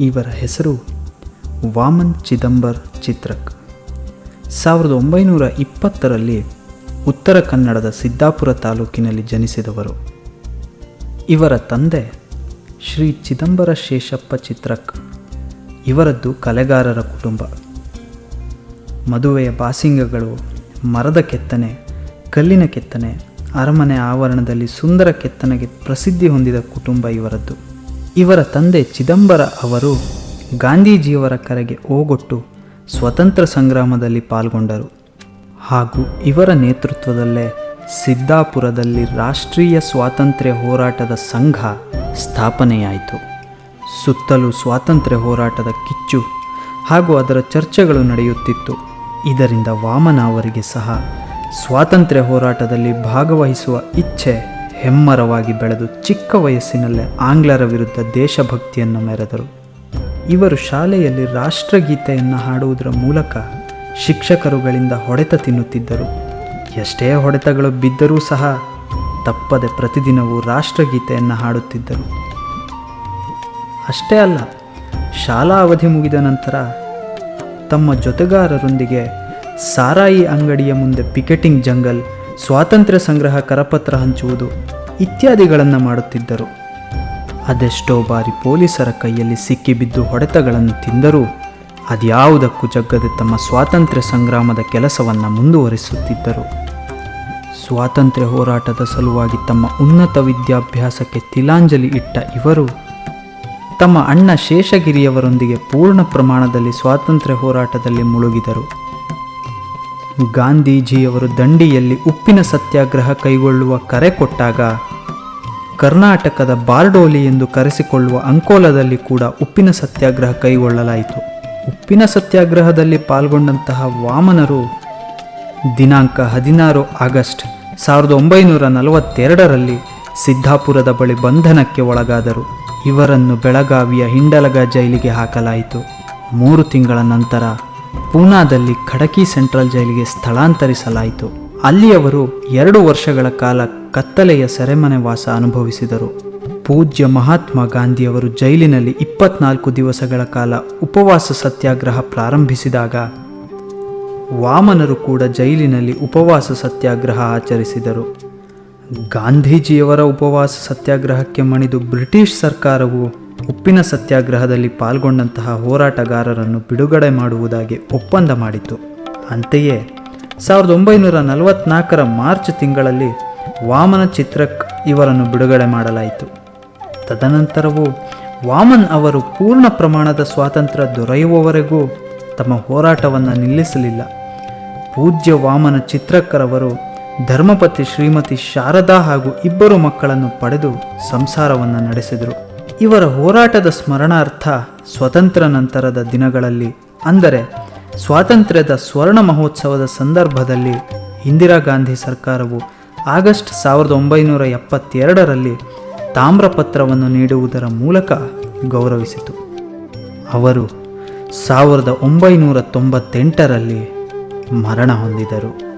ಇವರ ಹೆಸರು ವಾಮನ್ ಚಿದಂಬರ್ ಚಿತ್ರಕ್. ಸಾವಿರದ ಒಂಬೈನೂರ ಇಪ್ಪತ್ತರಲ್ಲಿ ಉತ್ತರ ಕನ್ನಡದ ಸಿದ್ದಾಪುರ ತಾಲೂಕಿನಲ್ಲಿ ಜನಿಸಿದವರು. ಇವರ ತಂದೆ ಶ್ರೀ ಚಿದಂಬರ ಶೇಷಪ್ಪ ಚಿತ್ರಕ್. ಇವರದ್ದು ಕಲೆಗಾರರ ಕುಟುಂಬ. ಮದುವೆಯ ಬಾಸಿಂಗಗಳು, ಮರದ ಕೆತ್ತನೆ, ಕಲ್ಲಿನ ಕೆತ್ತನೆ, ಅರಮನೆ ಆವರಣದಲ್ಲಿ ಸುಂದರ ಕೆತ್ತನೆಗೆ ಪ್ರಸಿದ್ಧಿ ಹೊಂದಿದ ಕುಟುಂಬ ಇವರದ್ದು. ಇವರ ತಂದೆ ಚಿದಂಬರ ಅವರು ಗಾಂಧೀಜಿಯವರ ಕರೆಗೆ ಓಗೊಟ್ಟು ಸ್ವತಂತ್ರ ಸಂಗ್ರಾಮದಲ್ಲಿ ಪಾಲ್ಗೊಂಡರು. ಹಾಗೂ ಇವರ ನೇತೃತ್ವದಲ್ಲೇ ಸಿದ್ದಾಪುರದಲ್ಲಿ ರಾಷ್ಟ್ರೀಯ ಸ್ವಾತಂತ್ರ್ಯ ಹೋರಾಟದ ಸಂಘ ಸ್ಥಾಪನೆಯಾಯಿತು. ಸುತ್ತಲೂ ಸ್ವಾತಂತ್ರ್ಯ ಹೋರಾಟದ ಕಿಚ್ಚು ಹಾಗೂ ಅದರ ಚರ್ಚೆಗಳು ನಡೆಯುತ್ತಿತ್ತು. ಇದರಿಂದ ವಾಮನ ಅವರಿಗೆ ಸಹ ಸ್ವಾತಂತ್ರ್ಯ ಹೋರಾಟದಲ್ಲಿ ಭಾಗವಹಿಸುವ ಇಚ್ಛೆ ಹೆಮ್ಮರವಾಗಿ ಬೆಳೆದು ಚಿಕ್ಕ ವಯಸ್ಸಿನಲ್ಲೇ ಆಂಗ್ಲರ ವಿರುದ್ಧ ದೇಶಭಕ್ತಿಯನ್ನು ಮೆರೆದರು. ಇವರು ಶಾಲೆಯಲ್ಲಿ ರಾಷ್ಟ್ರಗೀತೆಯನ್ನು ಹಾಡುವುದರ ಮೂಲಕ ಶಿಕ್ಷಕರುಗಳಿಂದ ಹೊಡೆತ ತಿನ್ನುತ್ತಿದ್ದರು. ಎಷ್ಟೇ ಹೊಡೆತಗಳು ಬಿದ್ದರೂ ಸಹ ತಪ್ಪದೆ ಪ್ರತಿದಿನವೂ ರಾಷ್ಟ್ರಗೀತೆಯನ್ನು ಹಾಡುತ್ತಿದ್ದರು. ಅಷ್ಟೇ ಅಲ್ಲ, ಶಾಲಾ ಅವಧಿ ಮುಗಿದ ನಂತರ ತಮ್ಮ ಜೊತೆಗಾರರೊಂದಿಗೆ ಸಾರಾಯಿ ಅಂಗಡಿಯ ಮುಂದೆ ಪಿಕೆಟಿಂಗ್ ಜಂಗಲ್ ಸ್ವಾತಂತ್ರ್ಯ ಸಂಗ್ರಹ ಕರಪತ್ರ ಹಂಚುವುದು ಇತ್ಯಾದಿಗಳನ್ನು ಮಾಡುತ್ತಿದ್ದರು. ಅದೆಷ್ಟೋ ಬಾರಿ ಪೊಲೀಸರ ಕೈಯಲ್ಲಿ ಸಿಕ್ಕಿಬಿದ್ದು ಹೊಡೆತಗಳನ್ನು ತಿಂದರೂ ಅದ್ಯಾವುದಕ್ಕೂ ಜಗ್ಗದೆ ತಮ್ಮ ಸ್ವಾತಂತ್ರ್ಯ ಸಂಗ್ರಾಮದ ಕೆಲಸವನ್ನು ಮುಂದುವರಿಸುತ್ತಿದ್ದರು. ಸ್ವಾತಂತ್ರ್ಯ ಹೋರಾಟದ ಸಲುವಾಗಿ ತಮ್ಮ ಉನ್ನತ ವಿದ್ಯಾಭ್ಯಾಸಕ್ಕೆ ತಿಲಾಂಜಲಿ ಇಟ್ಟ ಇವರು ತಮ್ಮ ಅಣ್ಣ ಶೇಷಗಿರಿಯವರೊಂದಿಗೆ ಪೂರ್ಣ ಪ್ರಮಾಣದಲ್ಲಿ ಸ್ವಾತಂತ್ರ್ಯ ಹೋರಾಟದಲ್ಲಿ ಮುಳುಗಿದರು. ಗಾಂಧೀಜಿಯವರು ದಂಡಿಯಲ್ಲಿ ಉಪ್ಪಿನ ಸತ್ಯಾಗ್ರಹ ಕೈಗೊಳ್ಳುವ ಕರೆ ಕೊಟ್ಟಾಗ, ಕರ್ನಾಟಕದ ಬಾರ್ಡೋಲಿ ಎಂದು ಕರೆಸಿಕೊಳ್ಳುವ ಅಂಕೋಲದಲ್ಲಿ ಕೂಡ ಉಪ್ಪಿನ ಸತ್ಯಾಗ್ರಹ ಕೈಗೊಳ್ಳಲಾಯಿತು. ಉಪ್ಪಿನ ಸತ್ಯಾಗ್ರಹದಲ್ಲಿ ಪಾಲ್ಗೊಂಡಂತಹ ವಾಮನರು ದಿನಾಂಕ ಹದಿನಾರು ಆಗಸ್ಟ್ ಸಾವಿರದ ಒಂಬೈನೂರ ನಲವತ್ತೆರಡರಲ್ಲಿ ಸಿದ್ದಾಪುರದ ಬಳಿ ಬಂಧನಕ್ಕೆ ಒಳಗಾದರು. ಇವರನ್ನು ಬೆಳಗಾವಿಯ ಹಿಂಡಲಗ ಜೈಲಿಗೆ ಹಾಕಲಾಯಿತು. ಮೂರು ತಿಂಗಳ ನಂತರ ಪೂನಾದಲ್ಲಿ ಖಡಕಿ ಸೆಂಟ್ರಲ್ ಜೈಲಿಗೆ ಸ್ಥಳಾಂತರಿಸಲಾಯಿತು. ಅಲ್ಲಿ ಅವರು ಎರಡು ವರ್ಷಗಳ ಕಾಲ ಕತ್ತಲೆಯ ಸೆರೆಮನೆ ವಾಸ ಅನುಭವಿಸಿದರು. ಪೂಜ್ಯ ಮಹಾತ್ಮ ಗಾಂಧಿಯವರು ಜೈಲಿನಲ್ಲಿ ಇಪ್ಪತ್ನಾಲ್ಕು ದಿವಸಗಳ ಕಾಲ ಉಪವಾಸ ಸತ್ಯಾಗ್ರಹ ಪ್ರಾರಂಭಿಸಿದಾಗ, ವಾಮನರು ಕೂಡ ಜೈಲಿನಲ್ಲಿ ಉಪವಾಸ ಸತ್ಯಾಗ್ರಹ ಆಚರಿಸಿದರು. ಗಾಂಧೀಜಿಯವರ ಉಪವಾಸ ಸತ್ಯಾಗ್ರಹಕ್ಕೆ ಮಣಿದು ಬ್ರಿಟಿಷ್ ಸರ್ಕಾರವು ಉಪ್ಪಿನ ಸತ್ಯಾಗ್ರಹದಲ್ಲಿ ಪಾಲ್ಗೊಂಡಂತಹ ಹೋರಾಟಗಾರರನ್ನು ಬಿಡುಗಡೆ ಮಾಡುವುದಾಗಿ ಒಪ್ಪಂದ ಮಾಡಿತು ಅಂತೆಯೇ, ಸಾವಿರದ ಒಂಬೈನೂರ ನಲವತ್ನಾಲ್ಕರ ಮಾರ್ಚ್ ತಿಂಗಳಲ್ಲಿ ವಾಮನ ಚಿತ್ರಕ್ ಇವರನ್ನು ಬಿಡುಗಡೆ ಮಾಡಲಾಯಿತು. ತದನಂತರವೂ ವಾಮನ್ ಅವರು ಪೂರ್ಣ ಪ್ರಮಾಣದ ಸ್ವಾತಂತ್ರ್ಯ ದೊರೆಯುವವರೆಗೂ ತಮ್ಮ ಹೋರಾಟವನ್ನು ನಿಲ್ಲಿಸಲಿಲ್ಲ. ಪೂಜ್ಯ ವಾಮನ ಚಿತ್ರಕ್ಕರವರು ಧರ್ಮಪತಿ ಶ್ರೀಮತಿ ಶಾರದಾ ಹಾಗೂ ಇಬ್ಬರು ಮಕ್ಕಳನ್ನು ಪಡೆದು ಸಂಸಾರವನ್ನು ನಡೆಸಿದರು. ಇವರ ಹೋರಾಟದ ಸ್ಮರಣಾರ್ಥ ಸ್ವತಂತ್ರ ನಂತರದ ದಿನಗಳಲ್ಲಿ, ಅಂದರೆ ಸ್ವಾತಂತ್ರ್ಯದ ಸ್ವರ್ಣ ಮಹೋತ್ಸವದ ಸಂದರ್ಭದಲ್ಲಿ ಇಂದಿರಾ ಗಾಂಧಿ ಸರ್ಕಾರವು ಆಗಸ್ಟ್ ಸಾವಿರದ ಒಂಬೈನೂರ ಎಪ್ಪತ್ತೆರಡರಲ್ಲಿ ತಾಮ್ರಪತ್ರವನ್ನು ನೀಡುವುದರ ಮೂಲಕ ಗೌರವಿಸಿತು. ಅವರು ಸಾವಿರದ ಒಂಬೈನೂರ ತೊಂಬತ್ತೆಂಟರಲ್ಲಿ ಮರಣ ಹೊಂದಿದರು.